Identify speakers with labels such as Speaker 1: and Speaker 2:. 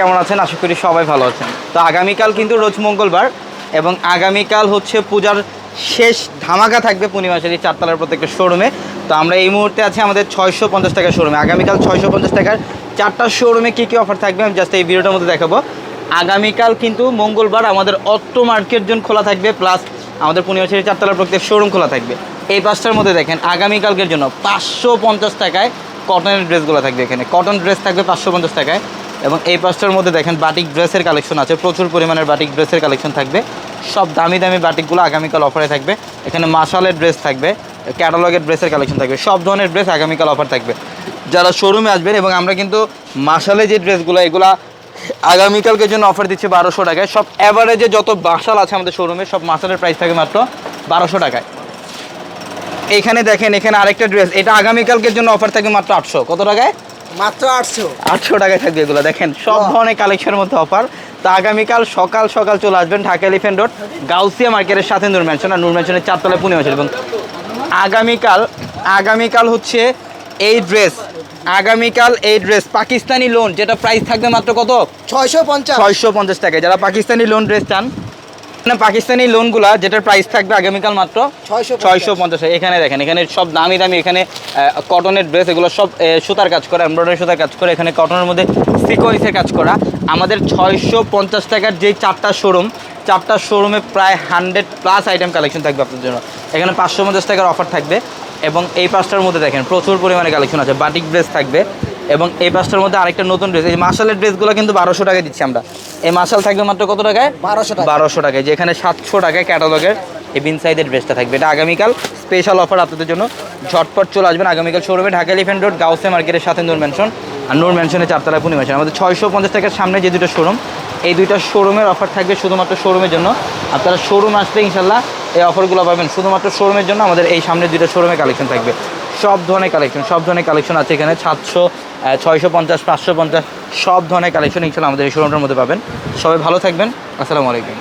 Speaker 1: কেমন আছেন? আশা করি সবাই ভালো আছেন। তো আগামীকাল কিন্তু রোজ মঙ্গলবার এবং আগামীকাল হচ্ছে পূজার শেষ ধামাকা থাকবে পূর্ণিমাসের এই চারতলার প্রত্যেকটা শোরুমে। তো আমরা এই মুহূর্তে আছি আমাদের ছয়শো পঞ্চাশ টাকার শোরুমে। আগামীকাল ছয়শো পঞ্চাশ টাকার চারটা শোরুমে কী কী অফার থাকবে আমি জাস্ট এই ভিডিওটার মধ্যে দেখাবো। আগামীকাল কিন্তু মঙ্গলবার আমাদের অট্টো মার্কেট জোন খোলা থাকবে প্লাস আমাদের পূর্ণিমাসের চারতলার প্রত্যেক শোরুম খোলা থাকবে। এই পাঁচটার মধ্যে দেখেন, আগামীকালকের জন্য পাঁচশো পঞ্চাশ টাকায় কটনের ড্রেসগুলো থাকবে এখানে। কটন ড্রেস থাকবে পাঁচশো পঞ্চাশ টাকায়। এবং এই পাঁচটার মধ্যে দেখেন বাটিক ড্রেসের কালেকশন আছে। প্রচুর পরিমাণের বাটিক ড্রেসের কালেকশন থাকবে। সব দামি দামি বাটিকগুলো আগামীকাল অফারে থাকবে। এখানে মাসালের ড্রেস থাকবে ক্যাটালগের ড্রেসের কালেকশন থাকবে। সব ধরনের ড্রেস আগামীকাল অফার থাকবে। যারা শোরুমে আসবেন এবং আমরা কিন্তু মাসালে যে ড্রেসগুলো এগুলা আগামীকালকের জন্য অফার দিচ্ছে বারোশো টাকায়। সব অ্যাভারেজে যত মাসাল আছে আমাদের শোরুমে সব মাসালের প্রাইস থাকে মাত্র বারোশো টাকায়। এখানে দেখেন, এখানে আরেকটা ড্রেস এটা আগামীকালকের জন্য অফার থাকে মাত্র আটশো। কত টাকায়?
Speaker 2: মাত্র আটশো।
Speaker 1: আটশো টাকায় থাকবে এগুলো দেখেন সব ধরনের কালেকশনের মধ্যে অফার তো আগামীকাল সকাল সকাল চলে আসবেন ঢাকা এলিফেন্ট রোড গাউসিয়া মার্কেটের সাথে নূর ম্যানশন আর নূর ম্যানশনের চারতলায় পুনে আছে এবং আগামীকাল আগামীকাল হচ্ছে এই ড্রেস আগামীকাল এই ড্রেস পাকিস্তানি লোন যেটা প্রাইস থাকবে মাত্র কত?
Speaker 2: ছয়শো পঞ্চাশ।
Speaker 1: ছয়শো পঞ্চাশ টাকায়। যারা পাকিস্তানি লোন ড্রেস চান না পাকিস্তানি লোনগুলা যেটার প্রাইস থাকবে আগামীকাল মাত্র
Speaker 2: ছয়শো
Speaker 1: ছয়শো পঞ্চাশ। এখানে দেখেন এখানে সব দামি দামি এখানে কটনের ড্রেস এগুলো সব সুতার কাজ করা এমব্রয়ডারি সুতার কাজ করে এখানে কটনের মধ্যে সিকোয়েন্সের কাজ করা। আমাদের ছয়শো পঞ্চাশ টাকার যেই চারটা শোরুম চারটা শোরুমে প্রায় হান্ড্রেড প্লাস আইটেম কালেকশন থাকবে আপনার জন্য। এখানে পাঁচশো পঞ্চাশ টাকার অফার থাকবে। এবং এই পাঁচটার মধ্যে দেখেন প্রচুর পরিমাণে কালেকশন আছে বাটিক ড্রেস থাকবে। এবং এই পাঁচটার মধ্যে আরেকটা নতুন ড্রেস এই মাসালের ড্রেসগুলো কিন্তু বারোশো টাকায় দিচ্ছি আমরা। এই মাসাল থাকবে মাত্র কত টাকায়?
Speaker 2: বারোশো টাকা।
Speaker 1: বারোশো টাকায় যেখানে সাতশো টাকায় ক্যাটালগের এই বিন সাইজের ড্রেসটা থাকবে। এটা আগামীকাল স্পেশাল অফার আপনাদের জন্য। ঝটপট চলে আসবেন আগামীকাল শোরুমে ঢাকা এলিফেন্ট রোড গাউসে মার্কেটের সাথে নূর ম্যানশন আর নূর ম্যানশনের চারতলায় পূর্ণিমাসন আমাদের ছয়শো পঞ্চাশ টাকার সামনে যে দুটো শোরুম এই দুইটা শোরুমের অফার থাকবে শুধুমাত্র শোরুমের জন্য। আপনারা শোরুম আসলে ইনশাল্লাহ এই অফারগুলো পাবেন। শুধুমাত্র শোরুমের জন্য আমাদের এই সামনে দুটো শোরুমে কালেকশন থাকবে। সব ধরনের কালেকশন সব ধরনের কালেকশন আছে এখানে। সাতশো ছয়শো পঞ্চাশ, পাঁচশো পঞ্চাশ, সব ধরনের কালেকশন ইনশাল্লাহ আমাদের এই শোরুমটার মধ্যে পাবেন। সবাই ভালো থাকবেন। আসসালামু আলাইকুম।